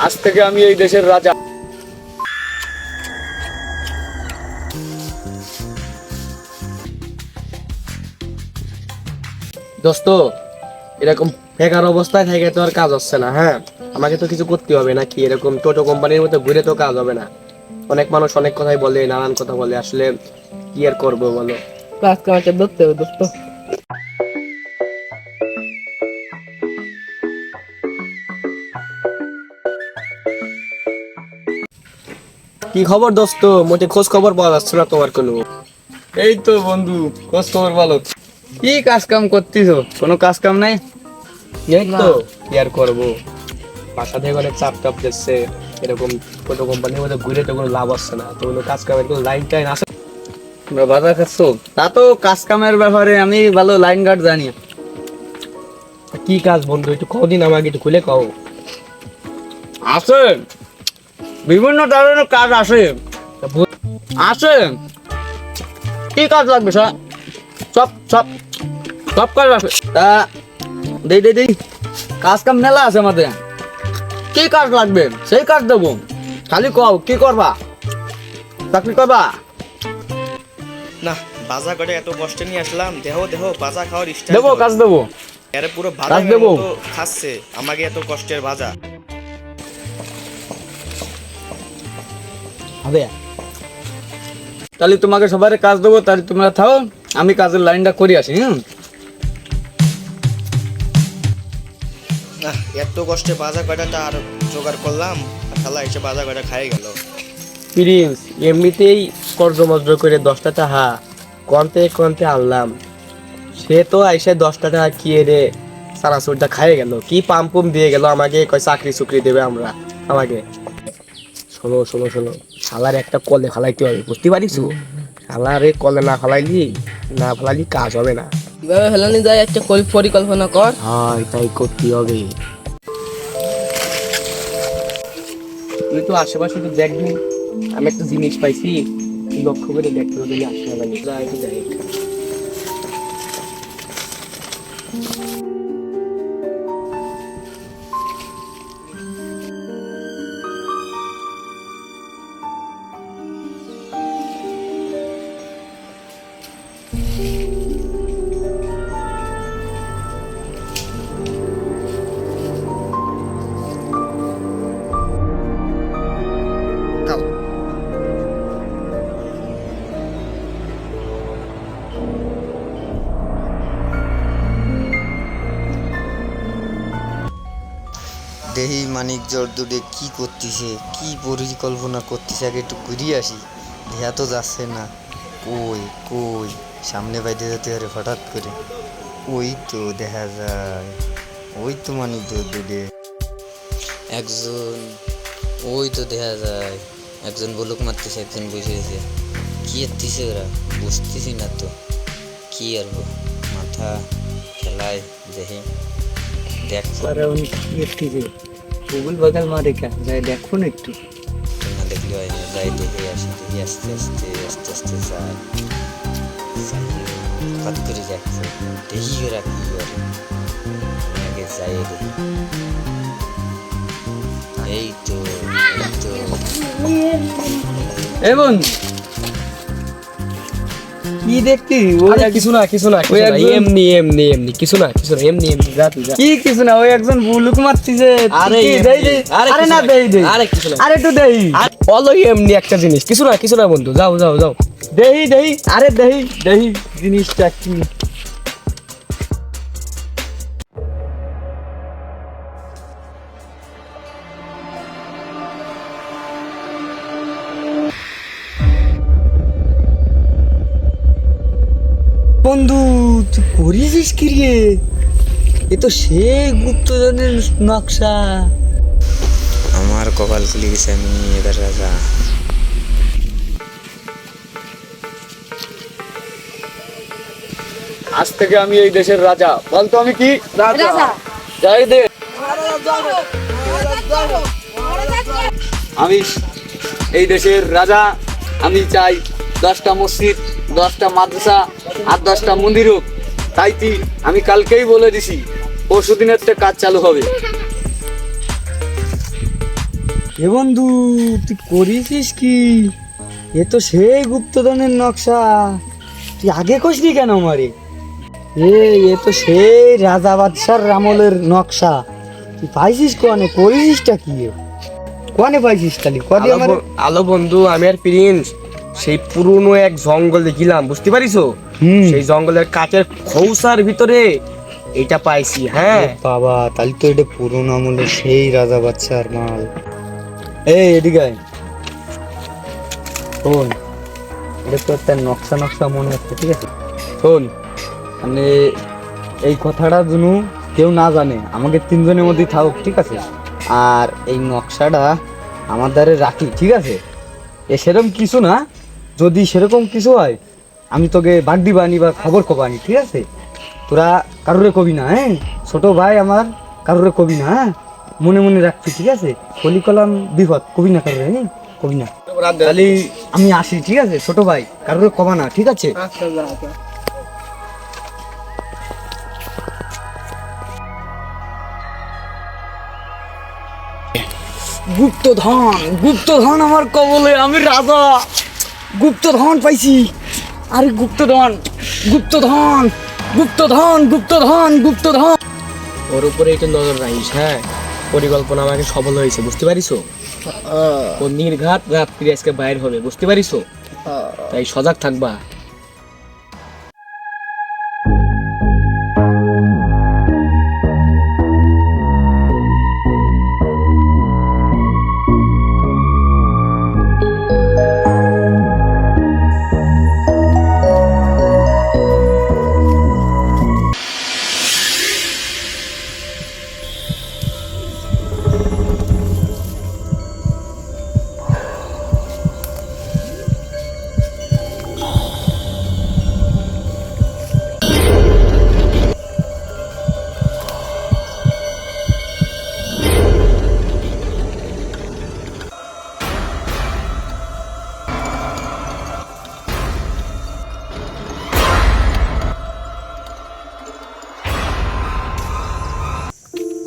আজ থেকে আমি এই দেশের রাজা। দোস্ত এরকম বেকার অবস্থায় থেকে তো আর কাজ হচ্ছে না হ্যাঁ? আমাকে তো কিছু করতে হবে নাকি? এরকম টোটো কোম্পানির মতো ঘুরে তো কাজ হবে না। অনেক মানুষ অনেক কথাই বলে নানান কথা বলে আসলে কি আর করব বলো? কাজ কামাতে ধরতে হবে দোস্ত। কি খবর দোস্ত? মোটে খোঁজ খবর পাওয়া যাচ্ছে না তোমার কোনো। এই তো বন্ধু খোঁজ খবর বলো কি কাজ কাম করতিছো? কোনো কাজ কাম নাই? এই তো কি আর করব? বাসা থেকে অনেক চাপ টাপ দিচ্ছে এরকম ছোট কোম্পানির মধ্যে ঘুরে তো কোনো লাভ হচ্ছে না। তো কোনো কাজ কামের কোনো লাইন টাইন আছে? তোমরা বাজার খাচ্ছো? তা তো কাজ কামের ব্যাপারে আমি ভালো লাইন গার্ড জানি। কি কাজ বন্ধু একটু কদিন আমাকে একটু খুলে কও। আছে বিভিন্ন ধরনের কাজ বল- আছে কি কাজ লাগবে স্যার সব সব সব কাজ আছে তা দেই দেই দেই। কাজ কাম মেলা আছে আমাদের। কি কাজ লাগবে? সেই কাজ দেবো। খালি কও কি করবা? চাকরি করবা? না বাজা করে এত কষ্ট নিয়ে আসলাম। দেহ দেহ বাজা খাওয়ার স্টাইল দেবো কাজ দেবো। এর পুরো ভাজা দেবো। খাচ্ছে। আমাকে এত কষ্টের ভাজা হবে। তাহলে তোমাকে সবার কাজ দেবো তাহলে তোমরা থাও আমি কাজের লাইনটা করে আসি না এত কষ্টে বাজার কয়টাটা আর জোগাড় করলাম আর খালা এসে বাজা কয়টা খাই গেল। প্রিন্স এমনিতেই কর্জ মজ্র করে দশটা টাকা কনতে কনতে আনলাম। সে তো এসে দশটা টাকা কি রে সারা সুরটা খাইয়ে গেল। কি পাম পুম দিয়ে গেল আমাকে কয় চাকরি চুকরি দেবে আমরা আমাকে। শোনো শোনো শোনো। শালার একটা কলে ফালাইতে হবে বুঝতে পারিস? শালারে কলে না ফালাইলি না ফালাইলি কাজ হবে না। কীভাবে ফেলানি যায় একটা কল- পরিকল্পনা কর। হয় তাই করতে হবে। তুই তো আশেপাশে তো দেখবি আমি একটা জিনিস পাইছি লক্ষ্য করে দেখতে হবে আসতে হবে যাই যাই। মানিক জর্দুরে কি করতেছে, কি পরিকল্পনা করতেছে আগে একটু ঘুরিয়ে আসি। দেহা তো যাচ্ছে না। কই কই, সামনে বাইরে যেতে পারে হঠাৎ করে। ওই তো দেখা যায়। ওই তো মানিক জর্দুরে একজন, ওই তো দেখা যায়। একজন বলুক মারতেছে, একজন বসেছে কি এরতেছে ওরা? বুঝতেছি না তো। কি আর? মাথা খেলায় দেখি। দেখ। গুগল বাগাল মারে কে? যাই দেখুন একটু। না দেখলে হয় না যাই দেখে আসি দেখি আস্তে আস্তে আস্তে আস্তে হঠাৎ করে যাচ্ছে দেখি ওরা কি করে। আগে যাই দেখি এই তো এই তো। এ বন্ধু কি দেখতি? ওই কিছু না কিছু না এমনি এমনি এমনি কিছু না কিছু না এমনি এমনি যা তুই কি কিছু না ওই একজন বুলুক মারতিছে। আরে দেই দেই। আরে না। দেই দেই। আরে কিছু না। আরে একটু দেই। অলই এমনি একটা জিনিস কিছু না কিছু না বন্ধু যাও যাও যাও। দেই দেই। আরে দেহি দেই। জিনিসটা কি? বন্ধু তুই করিস কি রে? এ তো সে গুপ্তজনের নকশা। আমার কপাল খুলে গেছে আমি এবার রাজা। আজ থেকে আমি এই দেশের রাজা। বলতো আমি কি? রাজা। যাই দে। আমি এই দেশের রাজা। আমি চাই দশটা মসজিদ দশটা মাদ্রাসা আর দশটা মন্দির হোক। তাই কি আমি কালকেই বলে দিছি পরশু দিনের থেকে কাজ চালু হবে। এ বন্ধু তুই করিস কি? এ তো সেই গুপ্তধনের নকশা। তুই আগে কষলি কেন আমারে? এ এ তো সেই রাজা বাদশার রামলের নকশা। তুই পাইছিস কনে করিসটা কি? এ? কনে পাইছিস তালি কদি আমার আলো বন্ধু আমি আর প্রিন্স। সেই পুরনো এক জঙ্গলে গেলাম বুঝতে পারিছো সেই জঙ্গলের কাঠের খৌসার ভিতরে এটা পাইছি হ্যাঁ। বাবা তাহলে তো এটা পুরোনো আমলের সেই রাজা বাচ্চার মাল। এই এদিকে শোন এটা তো নকশা নকশা মনে হচ্ছে ঠিক আছে? শোন মানে এই কথাটা যেন কেউ না জানে আমাকে তিনজনের মধ্যেই থাকুক ঠিক আছে? আর এই নকশাটা আমার দ্বারে রাখি ঠিক আছে? এ সেরকম কিছু না যদি সেরকম কিছু হয়, আমি তোকে বাগ দিবানি বা খবর কবানি ঠিক আছে? তোরা কারোরে কবি না হ্যাঁ? ছোট ভাই আমার কারোরে কবি না হ্যাঁ? মনে মনে রাখছি, ঠিক আছে? কলি কলাম বিপদ, কবি না কারোরে হ্যাঁ? কবি না। তাহলে আমি আসি, ঠিক আছে? ছোট ভাই, কারোরে কবা না, ঠিক আছে? যা যা। গুপ্তধন গুপ্তধন আমার কবলে, আমি রাজা। গুপ্তধন পাইছি। আরে গুপ্তধন গুপ্তধন গুপ্তধন গুপ্তধন গুপ্তধন। ওর উপরে একটু নজর রাখিস হ্যাঁ? পরিকল্পনা আমাকে সফল হয়েছে বুঝতে পারিছো? ও নির্ঘাত রাত্রি আজকে বাইর হবে বুঝতে পারিছো? তাই সজাগ থাকবা।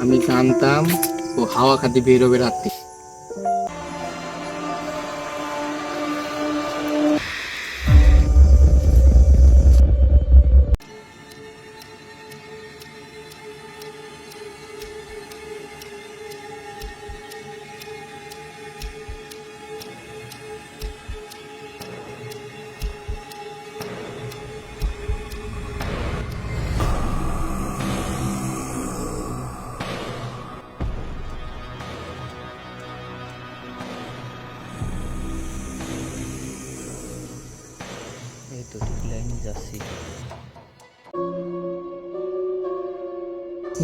আমি জানতাম ও হাওয়া খাতে বেরোবে রাত্রি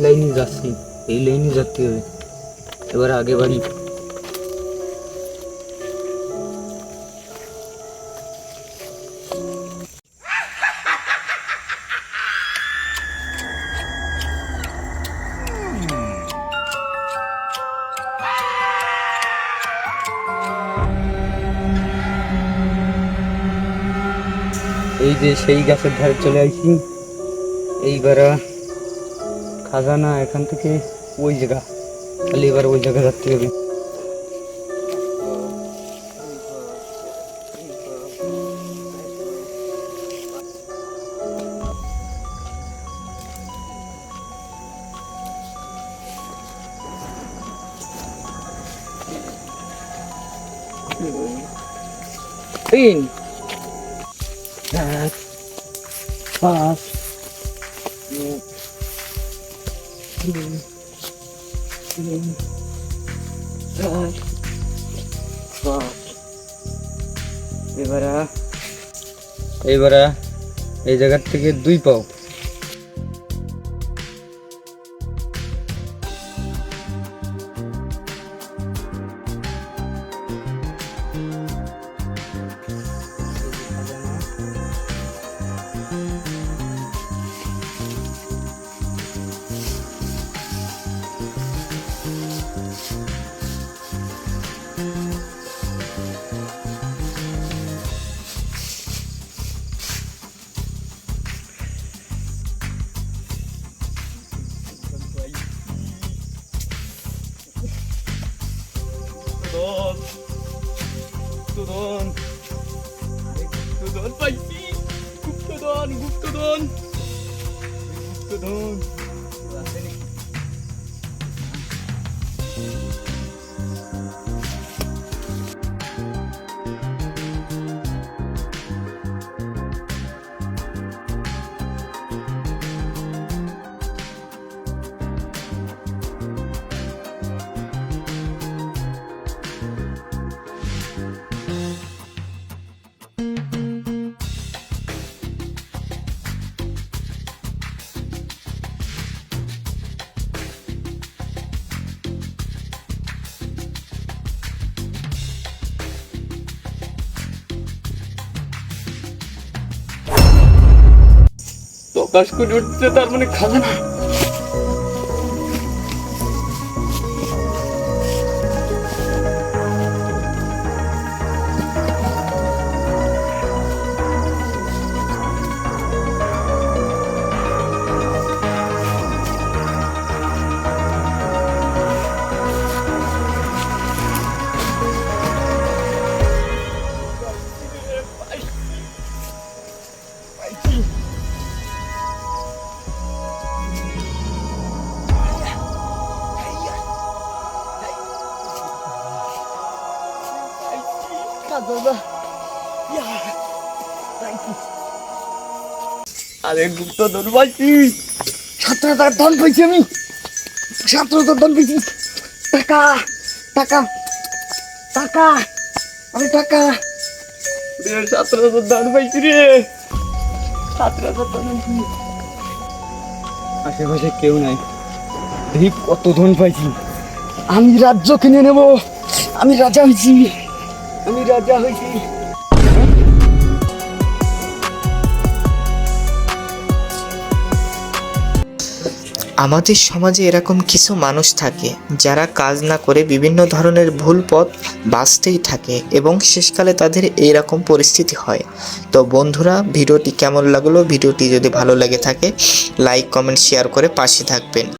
লাইনে যাচ্ছি, এই লাইনে যেতে হবে। এবার আগে বাড়ি। এই যে সেই গাছের ধারে চলে আইছি এইবার খাজানা এখান থেকে ওই জায়গা তাহলে এবার ওই জায়গা যাতে হবে তিন এক পাঁচ এবারা এই জায়গার থেকে দুই পাও। গুপ্তধন গুপ্তধন। আছে করে উঠছে তার মানে খাজানা আরে গুপ্ত সাত হাজার ধন পাইছি আমি। হাজার ধন পাইছি টাকা টাকা টাকা, আরে টাকা। রে সাত হাজার ধন পাইছি রে। হাজার ধন আশেপাশে কেউ নাই। দেখি কত ধন পাইছি। আমি রাজ্য কিনে নেব। আমি রাজা হয়েছি। আমি রাজা হয়েছি। আমাদের সমাজে এরকম কিছু মানুষ থাকে যারা কাজ না করে বিভিন্ন ধরনের ভুল পথ বাঁচতেই থাকে এবং শেষকালে তাদের এইরকম পরিস্থিতি হয়। তো বন্ধুরা, ভিডিওটি কেমন লাগল? ভিডিওটি যদি ভালো লাগে থাকে লাইক কমেন্ট শেয়ার করে পাশে থাকবেন।